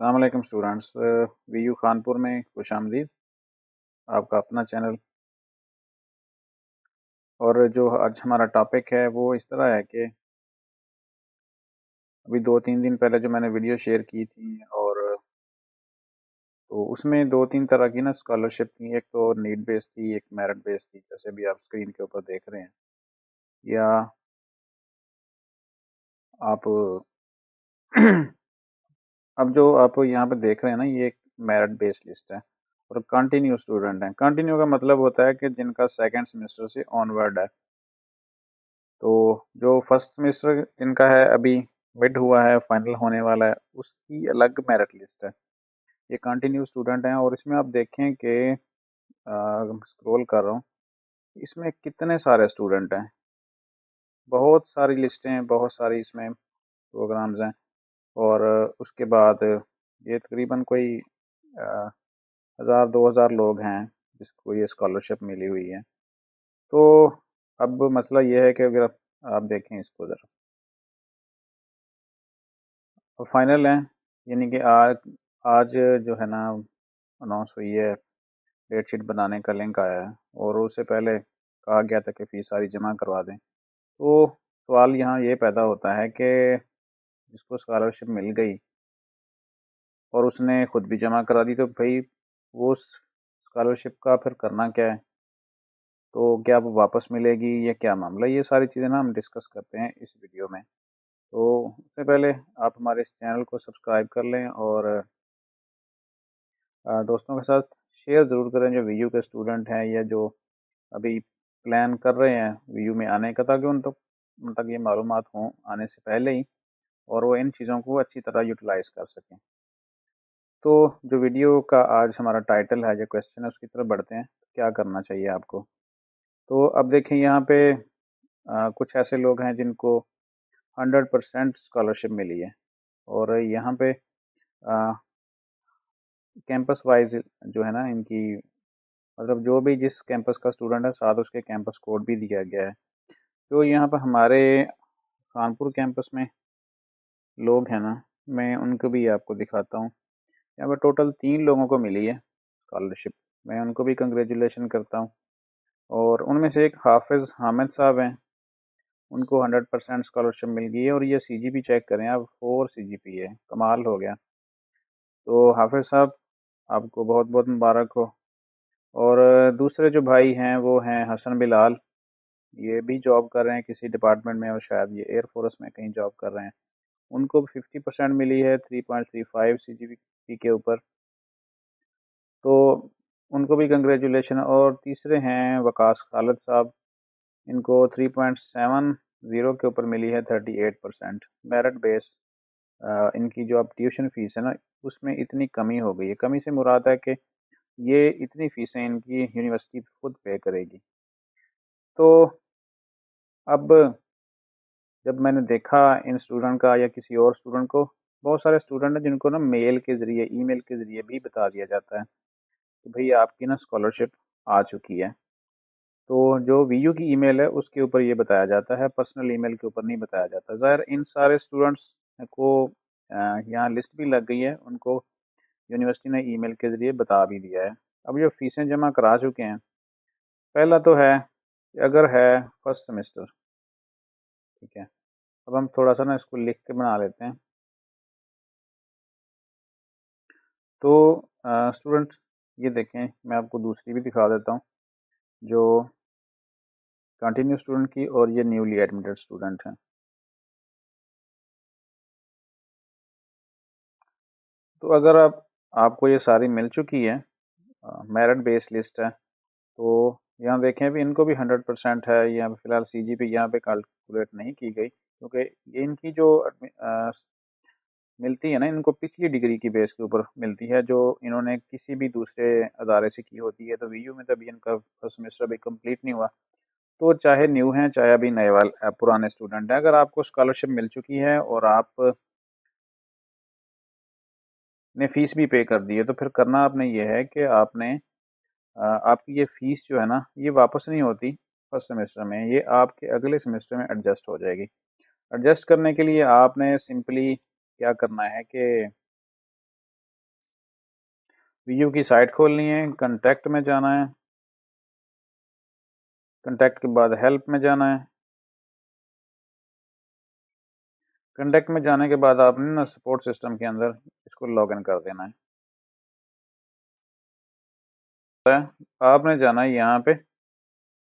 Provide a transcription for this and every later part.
अलैक्म students वी यू खानपुर में खुश आमदीद आपका अपना चैनल और जो आज हमारा टॉपिक है, वो इस तरह है कि अभी दो तीन दिन पहले जो मैंने वीडियो शेयर की थी और तो उसमें दो तीन तरह की ना स्कॉलरशिप थी. एक तो नीड बेस्ड थी, एक मेरिट बेस्ड थी, जैसे भी आप स्क्रीन के ऊपर देख रहे हैं. या आप अब जो आप यहाँ पे देख रहे हैं ना, ये एक मेरिट बेस्ड लिस्ट है और कंटिन्यू स्टूडेंट हैं। कंटिन्यू का मतलब होता है कि जिनका सेकेंड सेमेस्टर से ऑनवर्ड है। तो जो फ़र्स्ट सेमेस्टर जिनका है, अभी मिड हुआ है फाइनल होने वाला है, उसकी अलग मेरिट लिस्ट है। ये कंटिन्यू स्टूडेंट हैं और इसमें आप देखें कि स्क्रॉल कर रहा हूँ, इसमें कितने सारे स्टूडेंट हैं? बहुत सारी लिस्टें हैं, बहुत सारी इसमें प्रोग्राम्स हैं। और उसके बाद ये तकरीबन कोई हज़ार, दो हज़ार लोग हैं जिसको ये स्कॉलरशिप मिली हुई है। तो अब मसला ये है कि अगर आप देखें इसको ज़रा। तो फाइनल है, यानी कि आज आज जो है ना अनाउंस हुई है डेट शीट बनाने का लिंक आया है और उससे पहले कहा गया था कि फ़ीस सारी जमा करवा दें। तो सवाल यहाँ ये पैदा होता है कि जिसको स्कॉलरशिप मिल गई और उसने ख़ुद भी जमा करा दी तो भाई वो स्कॉलरशिप का फिर करना क्या है? तो क्या वो वापस मिलेगी या क्या मामला? ये सारी चीज़ें ना हम डिस्कस करते हैं इस वीडियो में। तो उससे पहले आप हमारे इस चैनल को सब्सक्राइब कर लें और दोस्तों के साथ शेयर ज़रूर करें जो वीयू के स्टूडेंट हैं या जो अभी प्लान कर रहे हैं वीयू में आने का ताकि उन तक तो, उन तक ये मालूम हों आने से पहले ही। और वो इन चीज़ों को अच्छी तरह यूटिलाइज़ कर सकें। तो जो वीडियो का आज हमारा टाइटल है जो क्वेश्चन है उसकी तरफ़ बढ़ते हैं। तो क्या करना चाहिए आपको? तो अब देखें यहाँ पे आ, कुछ ऐसे लोग हैं जिनको हंड्रेड परसेंट स्कॉलरशिप मिली है। और यहाँ पे कैंपस वाइज जो है ना इनकी मतलब जो भी जिस कैंपस का स्टूडेंट है साथ उसके कैंपस कोड भी दिया गया है। तो यहाँ पर हमारे कानपुर कैंपस में लोग हैं ना, मैं उनको भी आपको दिखाता हूँ। यहाँ पर टोटल तीन लोगों को मिली है स्कॉलरशिप मैं उनको भी कंग्रेचुलेशन करता हूँ। और उनमें से एक हाफिज़ हामिद साहब हैं। उनको हंड्रेड परसेंट स्कॉलरशिप मिल गई है और ये सी जी पी चेक करें आप फोर सी जी पी है, कमाल हो गया। तो हाफिज़ साहब, आपको बहुत बहुत मुबारक हो। और दूसरे जो भाई हैं, वो हैं हसन बिलाल। ये भी जॉब कर रहे हैं किसी डिपार्टमेंट में और शायद ये एयरफोर्स में कहीं जॉब कर रहे हैं। उनको फिफ्टी परसेंट मिली है three point three five C G P के ऊपर। तो उनको भी कंग्रेचुलेशन और तीसरे हैं वकास खालिद साहब। इनको थ्री पॉइंट सेवन ज़ीरो के ऊपर मिली है thirty eight percent merit base इनकी जो अब ट्यूशन फ़ीस है ना, उसमें इतनी कमी हो गई है। कमी से मुराद है कि ये इतनी फ़ीसें इनकी यूनिवर्सिटी खुद पे करेगी। तो अब जब मैंने देखा इन स्टूडेंट का या किसी और स्टूडेंट को, बहुत सारे स्टूडेंट हैं जिनको ना मेल के ज़रिए ईमेल के ज़रिए भी बता दिया जाता है। कि भाई आपकी ना स्कॉलरशिप आ चुकी है। तो जो वीयू की ईमेल है, उसके ऊपर ये बताया जाता है पर्सनल ईमेल के ऊपर नहीं बताया जाता। ज़ाहिर, इन सारे स्टूडेंट्स को यहाँ लिस्ट भी लग गई है, उनको यूनिवर्सिटी ने ईमेल के ज़रिए बता भी दिया है। अब जो फ़ीसें जमा करा चुके हैं। पहला तो है, अगर है फ़र्स्ट सेमेस्टर ठीक है। अब हम थोड़ा सा ना इसको लिख के बना लेते हैं। तो स्टूडेंट ये देखें, मैं आपको दूसरी भी दिखा देता हूँ, जो कंटिन्यू स्टूडेंट की और ये न्यूली एडमिटेड स्टूडेंट हैं। तो अगर आप, आपको ये सारी मिल चुकी है मेरिट बेस्ड लिस्ट है तो यहाँ देखें भी इनको भी हंड्रेड परसेंट है यहाँ पे फ़िलहाल सी जी पी यहाँ पे कैलकुलेट नहीं की गई क्योंकि इनकी जो आ, मिलती है ना इनको पिछली डिग्री की बेस के ऊपर मिलती है जो इन्होंने किसी भी दूसरे अदारे से की होती है तो वी यू में तभी इनका फ़र्स्ट सेमेस्टर अभी कंप्लीट नहीं हुआ। तो चाहे न्यू हैं चाहे अभी नए वाले पुराने स्टूडेंट हैं अगर आपको स्कॉलरशिप मिल चुकी है और आप ने फ़ीस भी पे कर दी है तो फिर करना आपने ये है कि आपने आपकी ये फ़ीस जो है ना, ये वापस नहीं होती फ़र्स्ट सेमेस्टर में, ये आपके अगले सेमेस्टर में एडजस्ट हो जाएगी। एडजस्ट करने के लिए आपने सिंपली क्या करना है कि वीयू की साइट खोलनी है कंटेक्ट में जाना है। कंटेक्ट के बाद हेल्प में जाना है। कंटेक्ट में जाने के बाद आपने ना सपोर्ट सिस्टम के अंदर इसको लॉगिन कर देना है। आपने जाना है यहाँ पे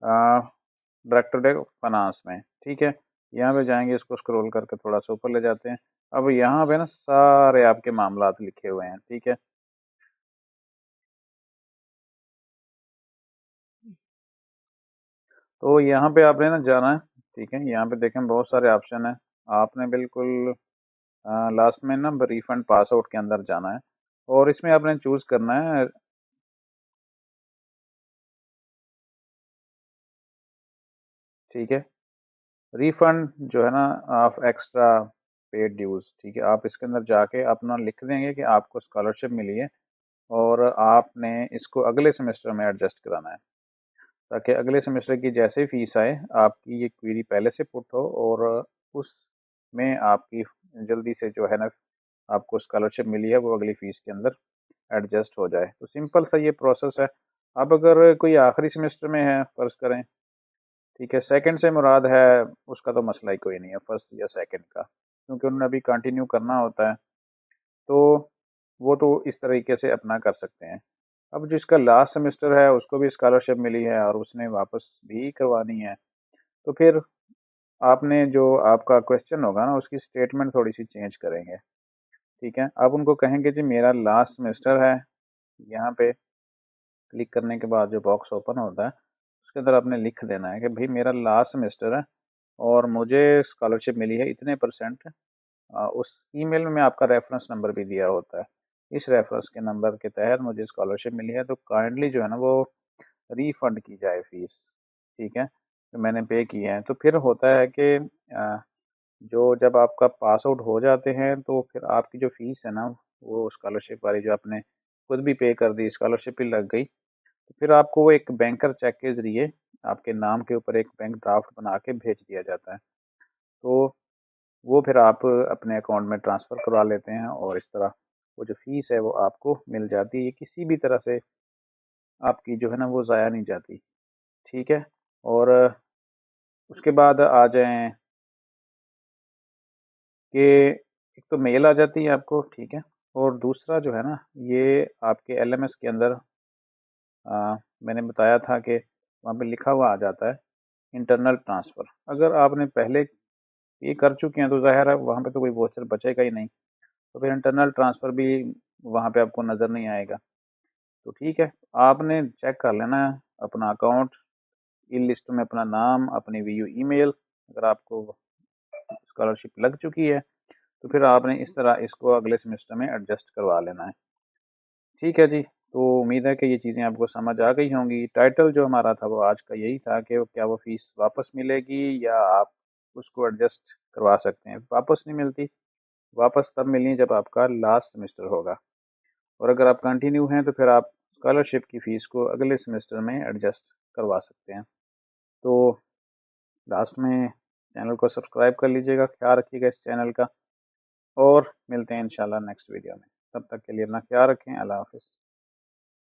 डायरेक्टर डे फाइनेंस में, ठीक है? यहाँ पे जाएँगे, इसको स्क्रॉल करके थोड़ा सा ऊपर ले जाते हैं। अब यहाँ पे ना सारे आपके मामला लिखे हुए हैं, ठीक है? तो यहाँ पे आपने ना जाना है, ठीक है? यहाँ पे देखें, बहुत सारे ऑप्शन है। आपने बिल्कुल लास्ट में ना रिफंड पास आउट के अंदर जाना है। और इसमें आपने चूज़ करना है ठीक है? रिफंड जो है ना ऑफ़ एक्स्ट्रा पेड ड्यूज ठीक है? आप इसके अंदर जाके अपना लिख देंगे कि आपको स्कॉलरशिप मिली है और आपने इसको अगले सेमेस्टर में एडजस्ट कराना है। ताकि अगले सेमेस्टर की जैसे फ़ीस आए, आपकी ये क्वेरी पहले से पुट हो और उस में आपकी जल्दी से जो है ना, आपको स्कॉलरशिप मिली है, वो अगली फ़ीस के अंदर एडजस्ट हो जाए। तो सिंपल सा ये प्रोसेस है। अब अगर कोई आखिरी सेमेस्टर में है, फ़र्ज़ करें ठीक है सेकंड से मुराद है, उसका तो मसला ही कोई नहीं है फ़र्स्ट या सेकंड का, क्योंकि उन्होंने अभी कंटिन्यू करना होता है। तो वो तो इस तरीके से अपना कर सकते हैं। अब जिसका लास्ट सेमेस्टर है, उसको भी स्कॉलरशिप मिली है और उसने वापस भी करवानी है। तो फिर आपने जो आपका क्वेश्चन होगा ना, उसकी स्टेटमेंट थोड़ी सी चेंज करेंगे। ठीक है, आप उनको कहेंगे, जी, मेरा लास्ट सेमेस्टर है। यहाँ पे क्लिक करने के बाद जो बॉक्स ओपन होता है उसके अंदर आपने लिख देना है कि भाई मेरा लास्ट सेमेस्टर है और मुझे स्कॉलरशिप मिली है इतने परसेंट उस ईमेल में आपका रेफरेंस नंबर भी दिया होता है। इस रेफरेंस के नंबर के तहत मुझे स्कॉलरशिप मिली है तो काइंडली जो है ना वो रिफंड की जाए फ़ीस ठीक है? जो मैंने पे की है। तो फिर होता है कि जो जब आपका पास आउट हो जाते हैं तो फिर आपकी जो फ़ीस है ना, वो स्कॉलरशिप वाली जो आपने खुद भी पे कर दी स्कॉलरशिप भी लग गई। तो फिर आपको वो एक बैंकर चेक के ज़रिए आपके नाम के ऊपर एक बैंक ड्राफ्ट बना के भेज दिया जाता है। तो वो फिर आप अपने अकाउंट में ट्रांसफ़र करवा लेते हैं और इस तरह वो जो फ़ीस है वो आपको मिल जाती है। किसी भी तरह से आपकी जो है ना वो ज़ाया नहीं जाती। ठीक है? और उसके बाद आ जाएँ कि एक तो मेल आ जाती है आपको, ठीक है? और दूसरा जो है ना ये आपके एलएमएस के अंदर आ, मैंने बताया था कि वहाँ पे लिखा हुआ आ जाता है इंटरनल ट्रांसफ़र अगर आपने पहले ये कर चुके हैं तो ज़ाहिर है वहाँ पे तो कोई वोचर बचेगा ही नहीं। तो फिर इंटरनल ट्रांसफ़र भी वहाँ पे आपको नज़र नहीं आएगा। तो ठीक है आपने चेक कर लेना है अपना अकाउंट इन लिस्ट में अपना नाम अपनी वी ईमेल अगर आपको स्कॉलरशिप लग चुकी है तो फिर आपने इस तरह इसको अगले सेमेस्टर में एडजस्ट करवा लेना है। ठीक है जी। तो उम्मीद है कि ये चीज़ें आपको समझ आ गई होंगी। टाइटल जो हमारा था वो आज का यही था कि क्या वो फ़ीस वापस मिलेगी या आप उसको एडजस्ट करवा सकते हैं। वापस नहीं मिलती, वापस तब मिलनी जब आपका लास्ट सेमेस्टर होगा। और अगर आप कंटिन्यू हैं तो फिर आप स्कॉलरशिप की फ़ीस को अगले सेमेस्टर में एडजस्ट करवा सकते हैं। तो लास्ट में चैनल को सब्सक्राइब कर लीजिएगा, ख्याल रखिएगा इस चैनल का। और मिलते हैं इंशाल्लाह नेक्स्ट वीडियो में। तब तक के लिए अपना ख्याल रखें। अल्लाह हाफिज़।